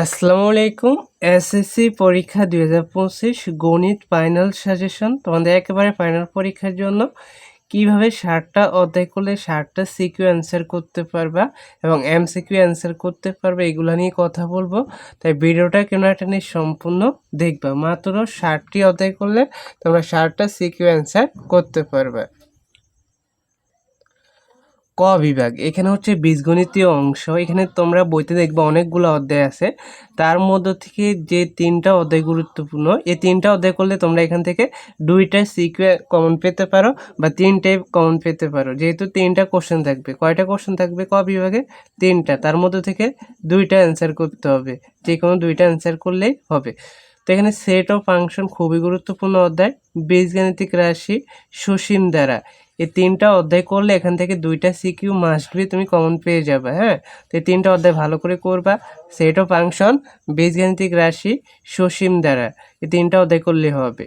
আসসালামু আলাইকুম। এসএসসি পরীক্ষা দুই হাজার পঁচিশ গণিত ফাইনাল সাজেশন। তোমাদের একেবারে ফাইনাল পরীক্ষার জন্য কীভাবে ষাটটা অধ্যায় করলে ষাটটা সিকিউ অ্যান্সার করতে পারবা এবং এম সিকিউ অ্যান্সার করতে পারবে, এগুলো নিয়ে কথা বলব। তাই ভিডিওটা কেন একটা নিয়ে সম্পূর্ণ দেখবা। মাত্র ষাটটি অধ্যায় করলে তোমরা ষাটটা সিকিউ অ্যান্সার করতে পারবে। ক বিভাগ। এখানে হচ্ছে বীজগণিতীয় অংশ। এখানে তোমরা বইতে দেখবে অনেকগুলো অধ্যায় আছে। তার মধ্য থেকে যে তিনটা অধ্যায় গুরুত্বপূর্ণ, এই তিনটা অধ্যায় করলে তোমরা এখান থেকে দুইটা সিকুয়ে কমন পেতে পারো বা তিনটাই কমন পেতে পারো। যেহেতু তিনটা কোশ্চেন থাকবে। কয়টা কোশ্চেন থাকবে ক বিভাগে? তিনটা। তার মধ্যে থেকে দুইটা অ্যান্সার করতে হবে। যে কোনো দুইটা অ্যান্সার করলেই হবে। তো এখানে সেট অফ ফাংশন খুবই গুরুত্বপূর্ণ অধ্যায়। বীজগাণিতিক রাশি সুসীম দ্বারা। এই তিনটা অধ্যায় করলে এখান থেকে দুইটা সিকিউ মাস্ট বি তুমি কমন পেয়ে যাবে হ্যাঁ? তো এই তিনটা অধ্যায় ভালো করে করবা। সেট অফ ফাংশন বীজগাণিতিক রাশি, সসীম দ্বারা। এই তিনটা অধ্যায় করলে হবে।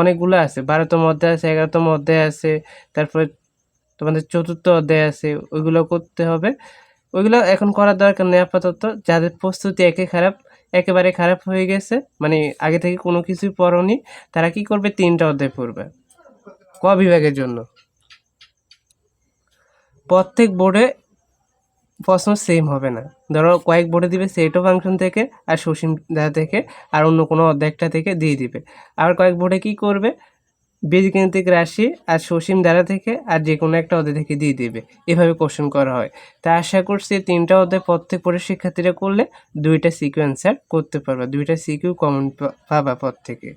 অনেকগুলো আছে। বারোতম অধ্যায় আছে, এগারোতম অধ্যায় আছে, তারপরে তোমাদের চতুর্থ অধ্যায় আছে, ওইগুলো করতে হবে। ওইগুলো এখন করার দরকার নেই আপাতত। যাদের প্রস্তুতি একে খারাপ, একেবারে খারাপ হয়ে গেছে মানে আগে থেকে কোনো কিছুই পড়নি, তারা কি করবে? তিনটা অধ্যায় পড়বে। ক বিভাগের জন্য? প্রত্যেক বোর্ডে প্রশ্ন সেম হবে না। ধরো কয়েক বোর্ডে দিবে সেটো ফাংশন থেকে আর সসীম দ্বারা থেকে আর অন্য কোনো অর্ধেকটা থেকে দিয়ে দিবে। আর কয়েক বোর্ডে কি করবে? বীজগাণিতিক রাশি আর সসীম দ্বারা থেকে আর যে কোনো একটা অধ্যায় থেকে দিয়ে দিবে। এভাবে কোশ্চেন করা হয়। তা আশা করছি তিনটা অধ্যায় প্রত্যেক বোর্ডের শিক্ষার্থীরা করলে দুইটা সিকুয়েন্সার করতে পারবে। দুইটা সিকিউ কমন পাবা প্রত্যেকে।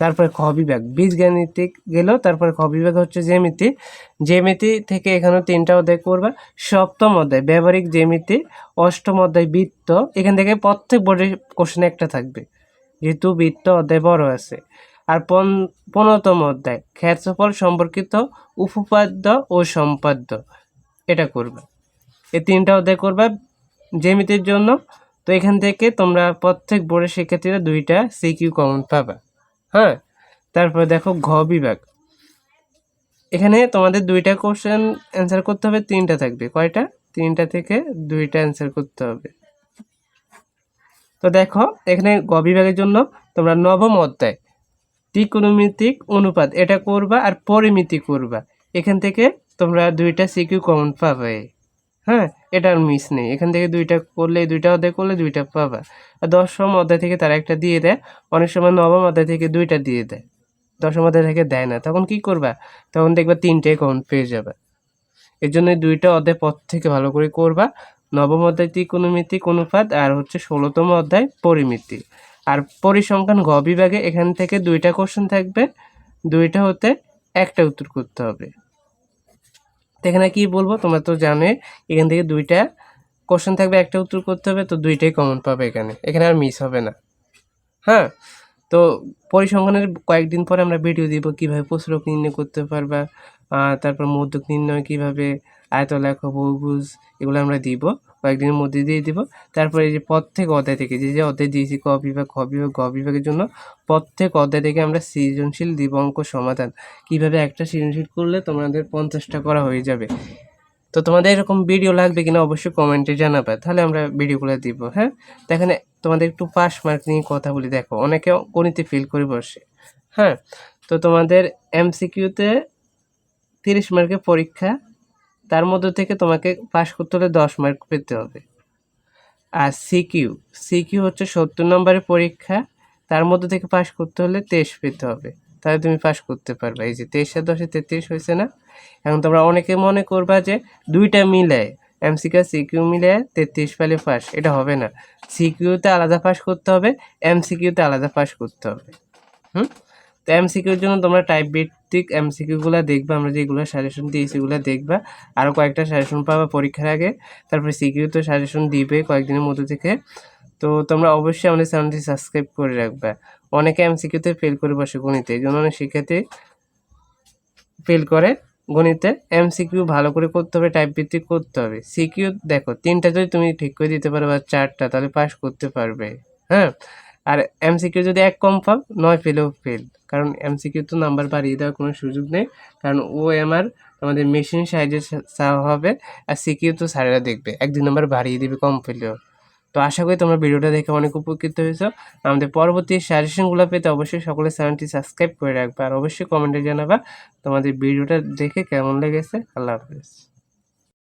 তারপরে খ বিভাগ। বীজগাণিতিক গেল তারপরে খ বিভাগ হচ্ছে জ্যামিতি। জ্যামিতি থেকে এখানে তিনটা অধ্যায় করবা। সপ্তম অধ্যায়, ব্যবহারিক জ্যামিতি। অষ্টম অধ্যায়, বৃত্ত। এখান থেকে প্রত্যেক বোর্ডের কোশ্চেন একটা থাকবে। যেহেতু বৃত্ত অধ্যায় বড় আছে। আর পনেরোতম অধ্যায়, ক্ষেত্রফল সম্পর্কিত উপপাদ্য ও সম্পাদ্য। এটা করবে। এই তিনটা অধ্যায় করবা জ্যামিতির জন্য। তো এখান থেকে তোমরা প্রত্যেক বোর্ডের শিক্ষার্থীরা দুইটা সিকিউ কমন পাবা। হ্যাঁ? তারপরে দেখো ঘ বিভাগ। এখানে তোমাদের দুইটা কোশ্চেন অ্যান্সার করতে হবে, তিনটা থাকবে। কয়টা? তিনটা থেকে দুইটা অ্যান্সার করতে হবে। তো দেখো, এখানে গ বিভাগের জন্য তোমরা নবম অধ্যায়, ত্রিকোণমিতিক অনুপাত, এটা করবা আর পরিমিতি করবা। এখান থেকে তোমরা দুইটা সিকিউ কমন পাবে। হ্যাঁ এটার মিস নেই। এখান থেকে দুইটা করলে, দুইটা অধ্যায় করলে দুইটা পাবা। আর দশম অধ্যায় থেকে তারা একটা দিয়ে দেয়। অনেক সময় নবম অধ্যায় থেকে দুইটা দিয়ে দেয়। দশম অধ্যায় থেকে দেয় না। তখন কি করবা? তখন দেখবা তিনটে কমন পেয়ে যাবে। এর জন্য দুইটা অধ্যায় পথ থেকে ভালো করে করবা। নবম অধ্যায় ত্রিকোণমিতিক অনুপাত আর হচ্ছে ষোলোতম অধ্যায় পরিমিতি। আর পরিসংখ্যান ঘ বিভাগে এখান থেকে দুইটা কোশ্চেন থাকবে। দুইটা হতে একটা উত্তর করতে হবে। তো এখানে কি বলব, তোমরা তো জানে এখান থেকে দুইটা কোশ্চেন থাকবে, একটা উত্তর করতে হবে, তো দুইটাই কমন পাবে এখানে। এখানে আর মিস হবে না। হ্যাঁ? তো পরিসংখ্যানের কয়েকদিন পরে আমরা ভিডিও দিব, কীভাবে প্রশ্রক নির্ণয় করতে পারবা তারপর মধ্যক নির্ণয় কীভাবে আয়ত লেখ বহুভুজ এগুলো আমরা দিব, কয়েকদিনের মধ্যে দিয়ে দিব। তারপরে এই যে প্রত্যেক অধ্যায় থেকে, যে যে অধ্যায় দিয়েছি, ক বিভাগ, খ বিভাগ, গ বিভাগের জন্য প্রত্যেক অধ্যায় থেকে আমরা সৃজনশীল দিব অঙ্ক সমাধান। কীভাবে একটা সৃজনশীল করলে তোমাদের পঞ্চাশটা করা হয়ে যাবে? তো তোমাদের এরকম ভিডিও লাগবে কিনা অবশ্যই কমেন্টে জানাবে, তাহলে আমরা ভিডিওগুলো দিব হ্যাঁ? তো এখানে তোমাদের একটু পাস মার্ক নিয়ে কথা বলি, দেখো, অনেকে গণিতে ফিল করে বসে হ্যাঁ? তো তোমাদের এমসিকিউতে তিরিশ মার্কের পরীক্ষা তার মধ্যে থেকে তোমাকে পাশ করতে হলে দশ মার্ক পেতে হবে। আর সিকিউ সিকিউ হচ্ছে সত্তর নম্বরের পরীক্ষা, তার মধ্যে থেকে পাশ করতে হলে তেইশ পেতে হবে। তাহলে তুমি পাশ করতে পারবে। এই যে তেইশ দশে তেত্রিশ হয়েছে না? এখন তোমরা অনেকে মনে করবা যে দুইটা মিলে এমসিকিউ সিকিউ মিলে তেত্রিশ পেলে পাস এটা হবে না। সিকিউতে আলাদা পাস করতে হবে এমসিকিউতে আলাদা পাস করতে হবে। হুম? তো এমসিকিউর জন্য তোমরা টাইপ ভিত্তিক এমসিকিউগুলো দেখবা, আমরা যেগুলো সাজেশন দিই সেগুলো দেখবা। আরও কয়েকটা সাজেশন পাবা পরীক্ষার আগে, তারপরে সিকিউ তো সাজেশন দিবে কয়েকদিনের মধ্যে থেকে। তো তোমরা অবশ্যই আমাদের চ্যানেলটি সাবস্ক্রাইব করে রাখবা। অনেকে এমসিকিউতে ফেল করে বসে গণিতে, এই জন্য অনেক শিক্ষার্থী ফেল করে গণিতে। এমসিকিউ ভালো করে করতে হবে টাইপ ভিত্তিক করতে হবে। সিকিউ দেখো, তিনটা যদি তুমি ঠিক করে দিতে পারো বা চারটা, তাহলে পাস করতে পারবে। হ্যাঁ? আর এমসিকিউ যদি এক কম পাও নয় পেলেও ফেল কারণ এমসিকিউ তো নাম্বার বাড়িয়ে দেওয়ার কোনো সুযোগ নেই। কারণ ও এমআর আমাদের মেশিন সাহায্যে চাওয়া হবে, আর সিকিউ তো স্যারেরা দেখবে। এক, দুই নাম্বার বাড়িয়ে দেবে কম পেলেও। তো আশা করি তোমরা ভিডিওটা দেখে অনেক উপকৃত হয়েছো। আমাদের পরবর্তী সাজেশনগুলো পেতে অবশ্যই সকলে চ্যানেলটি সাবস্ক্রাইব করে রাখবে। আর অবশ্যই কমেন্টে জানাবা তোমাদের ভিডিওটা দেখে কেমন লেগেছে। আল্লাহ হাফিজ।